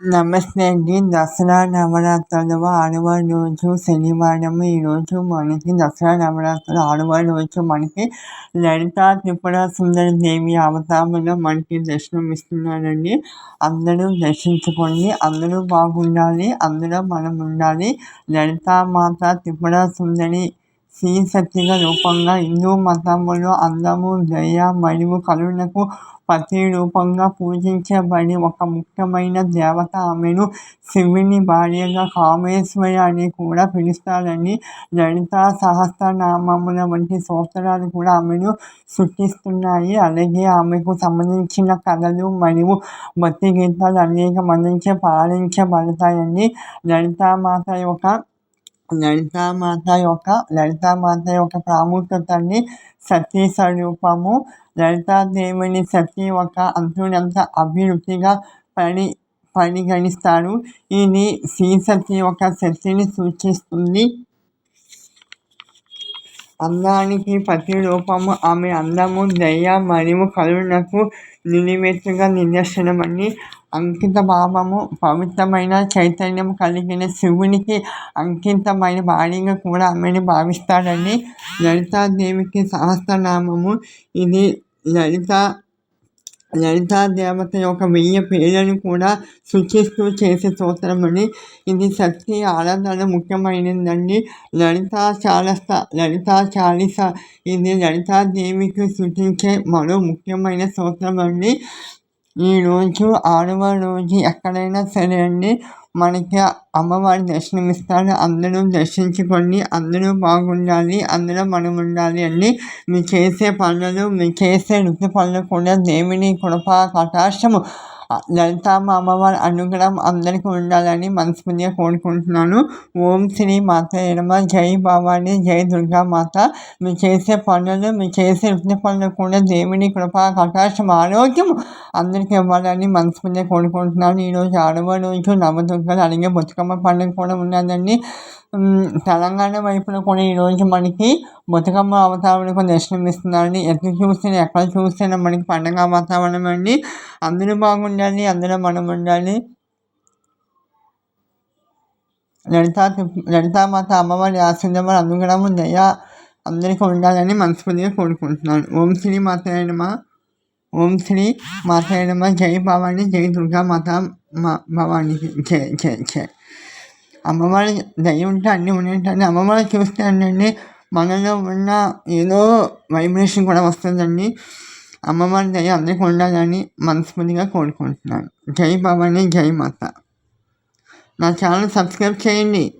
నమస్తే అండి దసరా నవరాత్రులు ఆడవారి రోజు శనివారం. ఈరోజు మనకి దసరా నవరాత్రులు ఆడవారి రోజు మనకి లలిత త్రిపుర సుందరి దేవి అవతారంలో మనకి దర్శనం ఇస్తున్నారండి అందరూ దర్శించుకోండి. అందరూ బాగుండాలి. అందులో మనం ఉండాలి. లలితామాత త్రిపుర సుందరి శ్రీశక్తిగా రూపంగా హిందూ మతంలో అందము దయ మరియు కరుణకు ప్రతి రూపంగా పూజించబడి ఒక ముఖ్యమైన దేవత. ఆమెను శివుని భార్యగా కామేశ్వరి అని కూడా పిలుస్తారని లలిత సహస్రనామముల వంటి స్తోత్రాలు కూడా ఆమెను సృష్టిస్తున్నాయి. అలాగే ఆమెకు సంబంధించిన కథలు మరియు భక్తి గీతాలు అనేక మందించే పాలించబడతాయని లలితామాత యొక్క లలితామాత యొక్క లలితామాత యొక్క ప్రాముఖ్యతని సతీ స్వరూపము. లలితాదేవిని సతీ ఒక అంతునంత అభివృద్ధిగా పరి పరిగణిస్తారు. ఇది శ్రీ సతీ యొక్క శక్తిని సూచిస్తుంది. అందానికి ప్రతిరూపము ఆమె అందము దయ మరియు కరుణకు నిలువెత్తుగా నిదర్శనమని అంకిత భావము పవిత్రమైన చైతన్యం కలిగిన శివునికి అంకితమైన భార్యగా కూడా ఆమెను భావిస్తాడని లలితాదేవికి సహస్రనామము. ఇది లలిత లలితా దేవత యొక్క వెయ్యి పేర్లను కూడా సూచిస్తూ చేసే స్తోత్రమని ఇది శక్తి ఆరాధన ముఖ్యమైనదండి లలితా చాలస లలితా చాలీస ఇది లలితాదేవికి సూచించే మరో ముఖ్యమైన స్తోత్రం అండి ఈరోజు ఆరవ రోజు ఎక్కడైనా సరే అండి మనకి అమ్మవారి దర్శనమిస్తారు. అందరూ దర్శించుకోండి. అందరూ బాగుండాలి. అందరూ మనం ఉండాలి అండి. మీరు చేసే పనులు మీరు చేసే నృత్య పనులు కూడా దేవుని కృప కటాక్షము. లలితామ్మ అమ్మవారి అనుగ్రహం అందరికీ ఉండాలని మనస్ఫూర్తిగా కోరుకుంటున్నాను. ఓం శ్రీ మాత ఎడమ జై భవాని జై దుర్గామాత. మీరు చేసే పనులు మీరు చేసే వృత్తి పనులు కూడా దేవుని కృప కటాక్షం ఆరోగ్యం అందరికీ ఇవ్వాలని మనస్ఫూర్తిగా కోరుకుంటున్నాను. ఈరోజు ఆడవ రోజు నవదుర్గలు అలాగే బతుకమ్మ పండుగ కూడా ఉన్నదండి. తెలంగాణ వైపున కూడా ఈరోజు మనకి బతుకమ్మ అవతారణకు దర్శనం ఎక్కడ చూస్తే ఎక్కడ చూస్తే మనకి పండగ వాతావరణం అండి. అందరూ బాగుండాలి అందరూ మనం ఉండాలి లలితా లలితామాత అమ్మవారి ఆశీర్వాదం అనుగ్రహం దయ అందరికీ ఉండాలని మనస్ఫూర్తిగా కోరుకుంటున్నాను. ఓం శ్రీ మాతాయనమ ఓం శ్రీ మాతాయనమ జై భవాని జై దుర్గా మాత భవానికి జై జై జై. అమ్మవారి దయ ఉంటే అన్నీ ఉంటాయి అమ్మవారి చూస్తే అండి మనలో ఉన్న ఏదో వైబ్రేషన్ కూడా వస్తుందండి. అమ్మవారి దయ అందరికీ ఉండాలని మనస్ఫూర్తిగా కోరుకుంటున్నాను. జై భవాని జై మాత. నా ఛానల్ సబ్స్క్రైబ్ చేయండి.